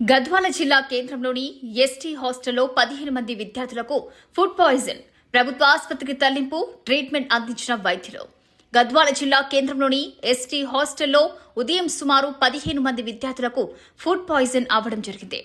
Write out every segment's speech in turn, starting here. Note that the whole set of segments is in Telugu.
గద్వాల జిల్లా కేంద్రంలోని ఎస్టీ హాస్టల్లో పదిహేను మంది విద్యార్థులకు ఫుడ్ పాయిజన్ ప్రభుత్వ ఆసుపత్రికి తరలింపు ట్రీట్మెంట్ అందించిన వైద్యులు. గద్వాల జిల్లా కేంద్రంలోని ఎస్టీ హాస్టల్లో ఉదయం సుమారు పదిహేను మంది విద్యార్థులకు ఫుడ్ పాయిజన్ అవ్వడం జరిగింది.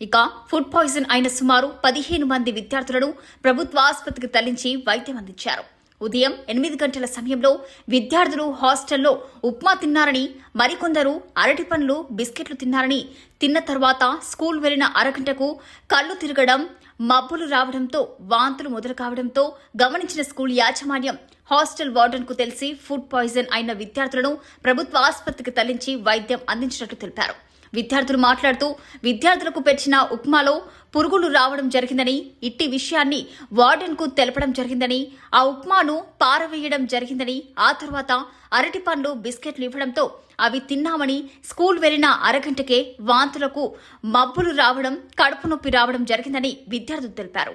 ఇక ఫుడ్ పాయిజన్ అయిన సుమారు పదిహేను మంది విద్యార్థులను ప్రభుత్వ ఆసుపత్రికి తరలించి వైద్యం అందించారు. ఉదయం ఎనిమిది గంటల సమయంలో విద్యార్థులు హాస్టల్లో ఉప్మా తిన్నారని మరికొందరు అరటి పండ్లు బిస్కెట్లు తిన్నారని తిన్న తర్వాత స్కూల్ వెళ్ళిన అరగంటకు కళ్ళు తిరగడం మబ్బులు రావడంతో వాంతులు మొదలు కావడంతో గమనించిన స్కూల్ యాజమాన్యం హాస్టల్ వార్డెన్కు తెలిసి ఫుడ్ పాయిజన్ అయిన విద్యార్థులను ప్రభుత్వ ఆసుపత్రికి తరలించి వైద్యం అందించినట్లు తెలిపారు. విద్యార్థులు మాట్లాడుతూ విద్యార్థులకు పెట్టిన ఉప్మాలో పురుగులు రావడం జరిగిందని ఇట్టి విషయాన్ని వార్డెన్కు తెలపడం జరిగిందని ఆ ఉప్మాను పారవేయడం జరిగిందని ఆ తర్వాత అరటి పండ్లు బిస్కెట్లు ఇవ్వడంతో అవి తిన్నామని స్కూల్ వెళ్ళిన అరగంటకే వాంతులకు మబ్బులు రావడం కడుపు నొప్పి రావడం జరిగిందని విద్యార్థులు తెలిపారు.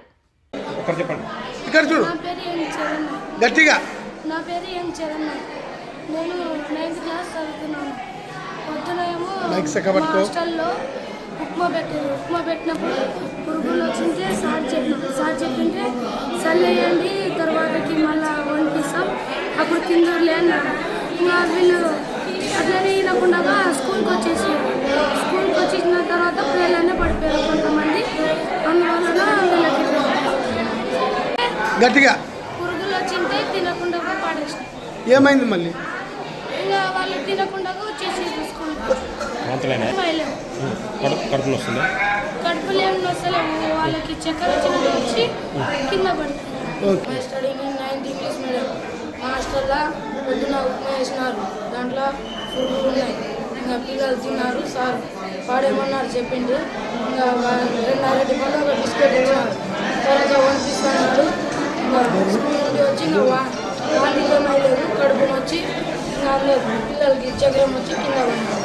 ఒకరు చెప్పండి. ఇక్కడ చూడు. నా పేరు ఎం చరణ్. గట్టిగా. నా పేరు ఎం చరణ్. నేను నైన్త్ క్లాస్ చదువుతున్నాను. పొద్దున ఏమో మైక్ సక్క పట్టుకో. హాస్టల్లో ఉప్మా పెట్టారు. ఉప్మా పెట్టినప్పుడు పురుగులు వచ్చింటే సార్ చెప్పిన సార్ చెప్పింటే చల్లేయండి తర్వాతకి మళ్ళా వండిస్తాం అప్పుడు తిందరులే అన్నారు ఇంకా వీళ్ళు అట్లనే వినకుండా స్కూల్కి వచ్చేసి స్కూల్కి వచ్చేసిన తర్వాత పిల్లలనే పడిపోయారు కొంతమంది. అందువలన వీళ్ళకి గట్టిగా. పురుగులు వచ్చింటే తినకుండా పడేసిన. ఏమైంది మళ్ళీ? ఇంకా వాళ్ళు తినకుండా వచ్చేసి వాంతులేనా కడుపు కడుపులో వస్తుందా? కడుపులో ఏమి వస్తలేము వాళ్ళకి చక్కెర వచ్చినట్టు వచ్చి కింద పడుతుంది. Study in ninth English medium మా హాస్టల్లో? పొద్దున ఉప్మా వేసినారు దాంట్లో పురుగులు ఉన్నాయి. ఇంకా పిల్లలు తిన్నారు సార్. పాడేమన్నారు చెప్పిండు ఇంకా రెండు అరటి పండు ఒక బిస్కెట్ ఇచ్చినారు తర్వాత పంపిస్తున్నారు ఇంకా స్కూల్ నుండి వచ్చి ఇంకా వా వాంతిలో మైలేదు కడుపు వచ్చి ఇంకా అందరూ పిల్లలకి చక్రం వచ్చి కింద పడినారు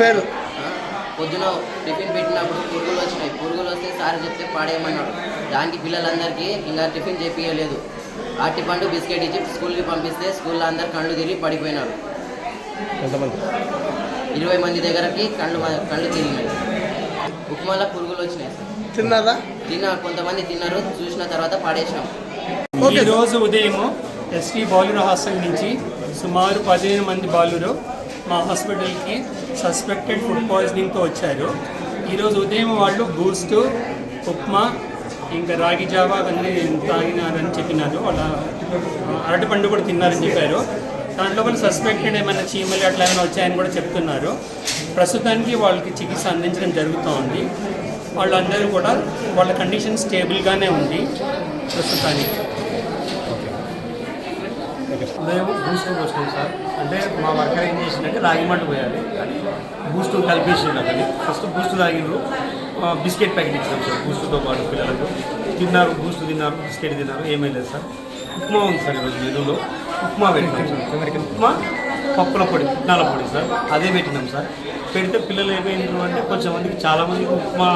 పేరు? పొద్దున టిఫిన్ పెట్టినప్పుడు పురుగులు వచ్చినాయి. పురుగులు వస్తే సార్ చెప్తే పాడేయమన్నాడు. దానికి పిల్లలందరికీ ఇంకా టిఫిన్ చేపియలేదు. అట్టి పండు బిస్కెట్ ఇచ్చి స్కూల్కి పంపిస్తే స్కూల్లో అందరు కళ్ళు తిరిగి పడిపోయినారు. ఎంతమంది? ఇరవై మంది దగ్గరకి కళ్ళు కళ్ళు తిరిగినాయి. ఉప్మాలో పురుగులు వచ్చినాయి. తిన్నారా? తిన్న కొంతమంది తిన్నారు. చూసిన తర్వాత పాడేసినాం. ఈరోజు ఉదయం ఎస్టీ బాలుర హాస్టల్ నుంచి సుమారు పదిహేను మంది బాలురు మా హాస్పిటల్కి సస్పెక్టెడ్ ఫుడ్ పాయిజనింగ్తో వచ్చారు. ఈరోజు ఉదయం వాళ్ళు బూస్ట్ ఉప్మా ఇంకా రాగి జావా అవన్నీ తాగినారని చెప్పినారు. వాళ్ళ అరటిపండు కూడా తిన్నారని చెప్పారు. దాంట్లో వాళ్ళు సస్పెక్టెడ్ ఏమైనా చీమలు అట్లా ఏమైనా వచ్చాయని కూడా చెప్తున్నారు. ప్రస్తుతానికి వాళ్ళకి చికిత్స అందించడం జరుగుతోంది. వాళ్ళందరూ కూడా వాళ్ళ కండిషన్ స్టేబుల్గానే ఉంది ప్రస్తుతానికి. ఉదయం బూస్ట్ పోసినాం సార్. అంటే మా వర్కర్ ఏం చేసిందంటే రాగి మంట పోయాలి. కానీ బూస్ట్ కలిపేసిండు అతని ఫస్ట్ బూస్ట్ తాగిండ్రు. బిస్కెట్ ప్యాకెట్ ఇచ్చినాం సార్. బూస్ట్తో పాటు పిల్లలకు. తిన్నారు బూస్ట్ తిన్నారు బిస్కెట్ తిన్నారు. ఏమీ లేదు సార్. ఉప్మా ఉంది సార్ ఈరోజు మెనులో. ఉప్మా పెట్టినాం సార్. ఉప్మా పప్పుల పొడి పుట్నాల పొడి సార్. అదే పెట్టినాం సార్. పెడితే పిల్లలు ఏమైంది అంటే కొంచెం మందికి చాలా మందికి ఉప్మా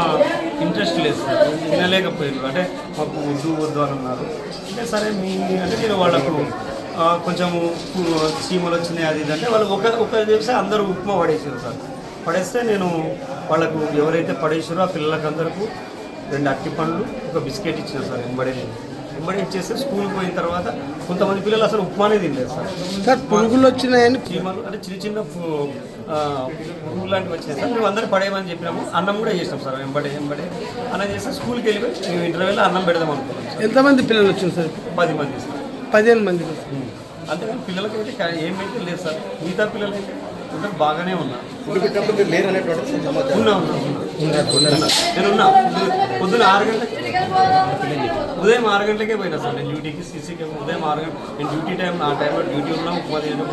ఇంట్రెస్ట్ లేదు సార్. తినలేకపోయారు అంటే మాకు వద్దు వద్దు అని అన్నారు అంటే సరే మీ అంటే నేను వాళ్ళకు కొంచెము చీమలు వచ్చినాయి అది ఇది అంటే వాళ్ళు ఒక ఒక చేస్తే అందరూ ఉప్మా పడేసారు సార్. పడేస్తే నేను వాళ్ళకు ఎవరైతే పడేసారో ఆ పిల్లలకి అందరికీ రెండు అట్టి పండ్లు ఒక బిస్కెట్ ఇచ్చిన సార్ వెంబడే వెంబడి ఇచ్చేస్తే స్కూల్కి పోయిన తర్వాత కొంతమంది పిల్లలు అసలు ఉప్మానే తినలేదు సార్. సార్ పురుగులు వచ్చినాయని చీమలు అంటే చిన్న చిన్న పు- ఆ, పురుగులు లాంటివి వచ్చినాయి సార్. మేము అందరూ పడేయమని చెప్పినాము. అన్నం కూడా చేసినాం సార్ వెంబడే వెంబడే అన్నం చేస్తే స్కూల్కి వెళ్ళిపోయి మేము ఇంటర్వెల్లో అన్నం పెడదాం అనుకున్నాం సార్. ఎంతమంది పిల్లలు వచ్చింది సార్? పది మంది సార్. పదిహేను మంది అంతేకాని పిల్లలకి అయితే కా- ఏమైతే లేదు సార్. మిగతా పిల్లలు అయితే అందరూ బాగానే ఉన్నారు. లేరు అనేటువంటి ఉన్నా ఉన్నా ఉన్నా. ఉన్నా. నేను ఉన్నా. పొద్దున- పొద్దున ఆరు గంటలకి ఉదయం ఆరు గంటలకే పోయినా సార్. నేను డ్యూటీకి సీసీకి ఉదయం ఆరు గంటల నేను డ్యూటీ టైం ఆ టైంలో డ్యూటీ ఉన్నా ఉపాధి నేను